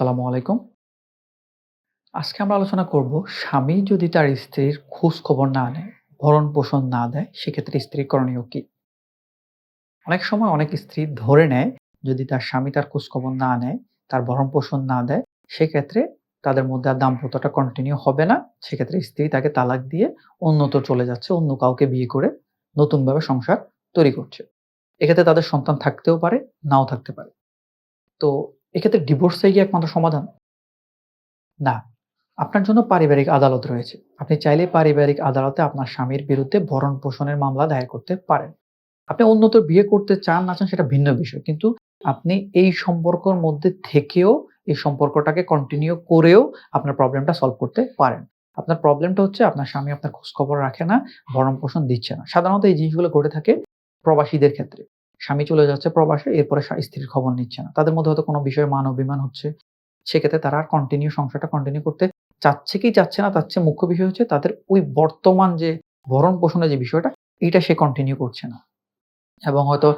আসসালামু আলাইকুম। আজকে আমরা আলোচনা করব স্বামী যদি তার স্ত্রীর খোঁজ খবর না নেয়, ভরণ-পোষণ না দেয়, সেক্ষেত্রে স্ত্রীর করণীয় কি? অনেক সময় অনেক স্ত্রী ধরে নেয় যদি তার স্বামী তার খোঁজ খবর না নেয়, তার ভরণ-পোষণ না দেয়, সেক্ষেত্রে তাদের মধ্যে আর দাম্পত্যটা কন্টিনিউ হবে না। সেক্ষেত্রে স্ত্রী তাকে তালাক দিয়ে অন্যত্র চলে যাচ্ছে, অন্য কাউকে বিয়ে করে নতুনভাবে সংসার তৈরি করছে। এক্ষেত্রে তাদের সন্তান থাকতেও পারে, নাও থাকতে পারে। তো এক্ষেত্রে ডিভোর্সটাই কি একমাত্র সমাধান? না। আপনার জন্য পারিবারিক আদালত রয়েছে। আপনি চাইলে পারিবারিক আদালতে আপনার স্বামীর বিরুদ্ধে ভরণ-পোষণের মামলা দায়ের করতে পারেন। আপনি অন্যত বিয়ে করতে চান না চান সেটা ভিন্ন বিষয়। কিন্তু আপনি এই সম্পর্কর মধ্যে থেকেও এই সম্পর্কটাকে কন্টিনিউ করেও আপনার প্রবলেমটা সলভ করতে পারেন। আপনার প্রবলেমটা হচ্ছে আপনার স্বামী আপনার খোঁজখবর রাখে না, ভরণ-পোষণ দিচ্ছে না। সাধারণত এই জিনিসগুলো ঘটে থাকে প্রবাসীদের ক্ষেত্রে। স্বামী চলে যাচ্ছে প্রবাসে, এরপরে স্ত্রীর খবর নিচ্ছে না। তাদের মধ্যে হয়তো কোনো বিষয়ে মান অভিমান হচ্ছে। সেক্ষেত্রে তারা আর কন্টিনিউ সংসারটা কন্টিনিউ করতে চাচ্ছে কি চাচ্ছে না তার চেয়ে মুখ্য বিষয় হচ্ছে তাদের ওই বর্তমান যে ভরণ-পোষণের যে বিষয়টা, এটা সে কন্টিনিউ করছে না। এবং হয়তো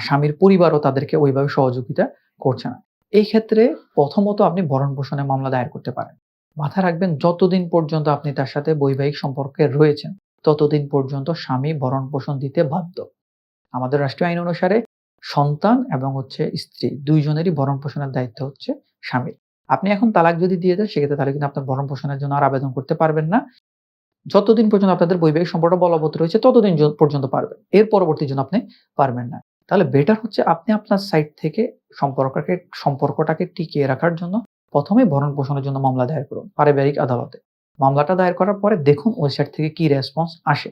স্বামীর পরিবারও তাদেরকে ওইভাবে সহযোগিতা করছে না। এই ক্ষেত্রে প্রথমত আপনি ভরণ-পোষণের মামলা দায়ের করতে পারেন। মাথায় রাখবেন যতদিন পর্যন্ত আপনি তার সাথে বৈবাহিক সম্পর্কে রয়েছেন, ততদিন পর্যন্ত স্বামী ভরণ-পোষণ দিতে বাধ্য। আমাদের রাষ্ট্রীয় আইন অনুসারে সন্তান এবং হচ্ছে স্ত্রী ২ জনেরই ভরণ-পোষণের দায়িত্ব হচ্ছে স্বামীর। আপনি এখন তালাক যদি দিয়ে দেন, সেক্ষেত্রে তাহলে কিন্তু আপনার ভরণ-পোষণের জন্য আর আবেদন করতে পারবেন না। যতদিন পর্যন্ত আপনাদের বৈবাহিক সম্পর্ক বলবৎ রয়েছে, ততদিন পর্যন্ত পারবেন। এর পরবর্তী জন্য আপনি পারবেন না। তাহলে বেটার হচ্ছে আপনি আপনার সাইড থেকে সম্পর্ককে, সম্পর্কটাকে টিকিয়ে রাখার জন্য প্রথমে ভরণ-পোষণের জন্য মামলা দায়ের করুন, পারিবারিক আদালতে। মামলাটা দায়ের করার পরে দেখুন ওয়েবসাইট থেকে কি রেসপন্স আসে।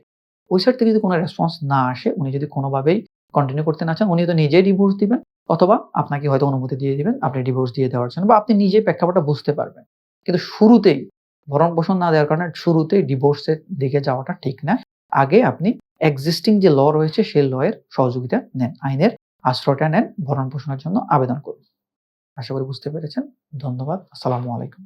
ওই সাইড থেকে যদি কোনো রেসপন্স না আসে, উনি যদি কোনোভাবেই কন্টিনিউ করতে না চান, উনি তো নিজেই ডিভোর্স দিবেন অথবা আপনাকে হয়তো অনুমতি দিয়ে দিবেন আপনি ডিভোর্স দিয়ে দেওয়ার জন্য বা আপনি নিজেই প্রেক্ষাপটটা বুঝতে পারবেন। কিন্তু শুরুতেই ভরণ-পোষণ না দেওয়ার কারণে শুরুতেই ডিভোর্সের দিকে যাওয়াটা ঠিক না। আগে আপনি এক্সিস্টিং যে ল রয়েছে সেই ল এর সহযোগিতা নেন। আইনের আশ্রয়টা নেন, ভরণ-পোষণের জন্য আবেদন করুন। আশা করি বুঝতে পেরেছেন। ধন্যবাদ। আসসালামু আলাইকুম।